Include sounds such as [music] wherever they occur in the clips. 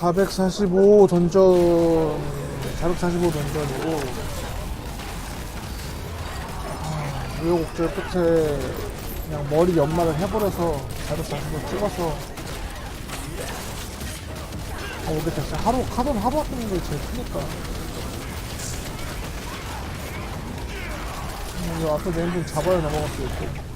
445 던전 445 던전이고 아, 우여곡절 끝에 그냥 머리 연마를 해버려서 445 찍어서 아 모르겠다 진짜 하루 카돈 하루 아끼는 게 제일 크니까. 음, 이거 앞에 네임좀 잡아야 넘어갈 수 있고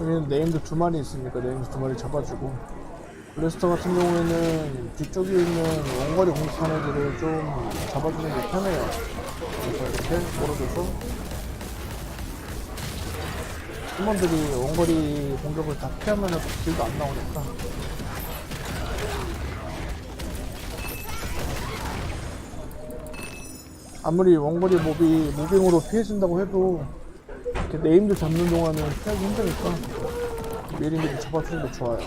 여기는 네임드 두 마리 있으니까 네임드 두 마리 잡아주고. 블래스터 같은 경우에는 뒤쪽에 있는 원거리 공격하는 애들을 좀 잡아주는 게 편해요. 그래서 이렇게 몰아줘서 팀원들이 원거리 공격을 다 피하면 딜도 안 나오니까. 아무리 원거리 몹이 무빙으로 피해진다고 해도 이렇게 네임드 잡는 동안은 피하기 힘드니까 미리 미리 잡아주는 게 좋아요.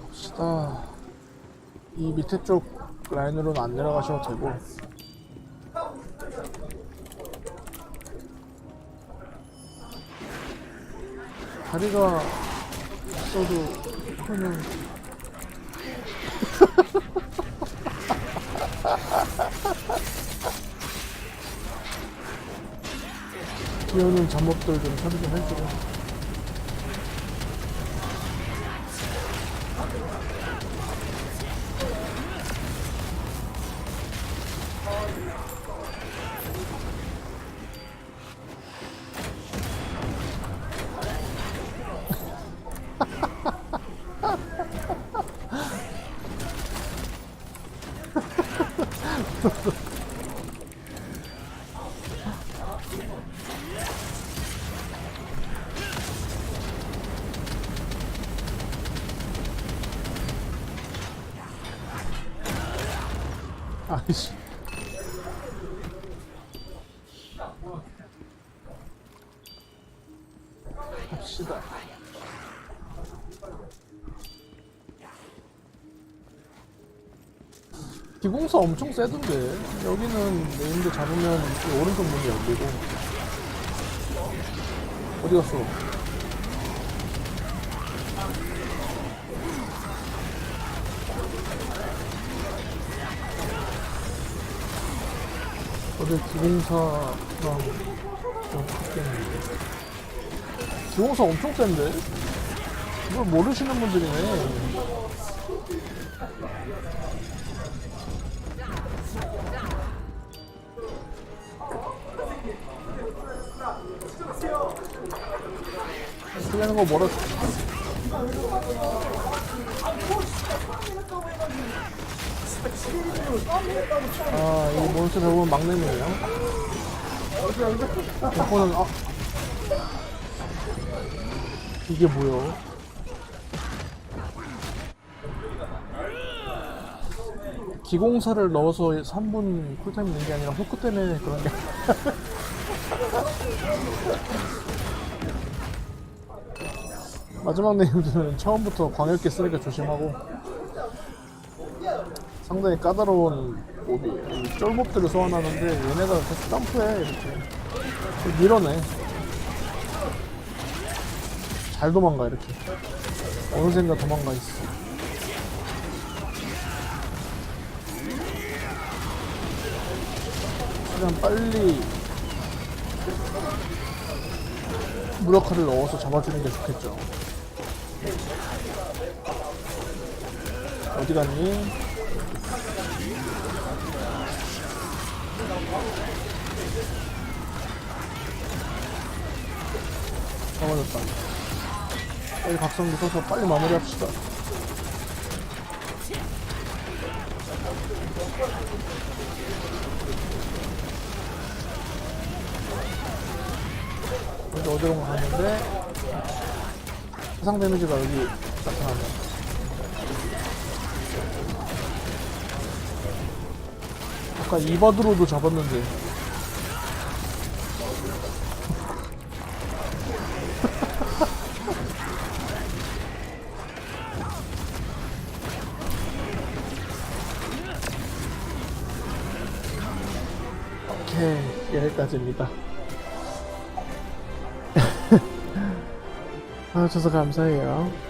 봅시다. 이 밑에 쪽 라인으로는 안 내려가셔도 되고 다리가 있어도 그러면 귀여운 잠옷들 좀 처리 좀 해주고 아이씨. 갑시다 기공사 엄청 세던데 여기는 네임드 잡으면 이 오른쪽 문이 열리고 어디 갔어? 어제 기공사랑 좀 바뀌었는데 기공사 엄청 센데? 이걸 모르시는 분들이네 쓰려는 거 뭐라 아, 이 몬스터 결국은 막내네요. 이거는, 아. 이게 뭐야? 기공사를 넣어서 3분 쿨타임 있는 게 아니라 후크 때문에 그런 게. 마지막 네임들은 처음부터 광역기 쓰니까 조심하고 상당히 까다로운 몹이 이 쫄몹들을 소환하는데 얘네가 계속 점프해 이렇게. 밀어내. 잘 도망가 이렇게. 어느샌가 도망가 있어. 최대한 빨리 무력화를 넣어서 잡아주는 게 좋겠죠 어디 갔니? 잡아줬다. 빨리 각성기 써서 빨리 마무리합시다. 어디론가 갔는데? 화상 데미지가 여기 나타나네. 아까 이바드로도 잡았는데. [laughs] 오케이 여기까지입니다. 아, 와주셔서 감사해요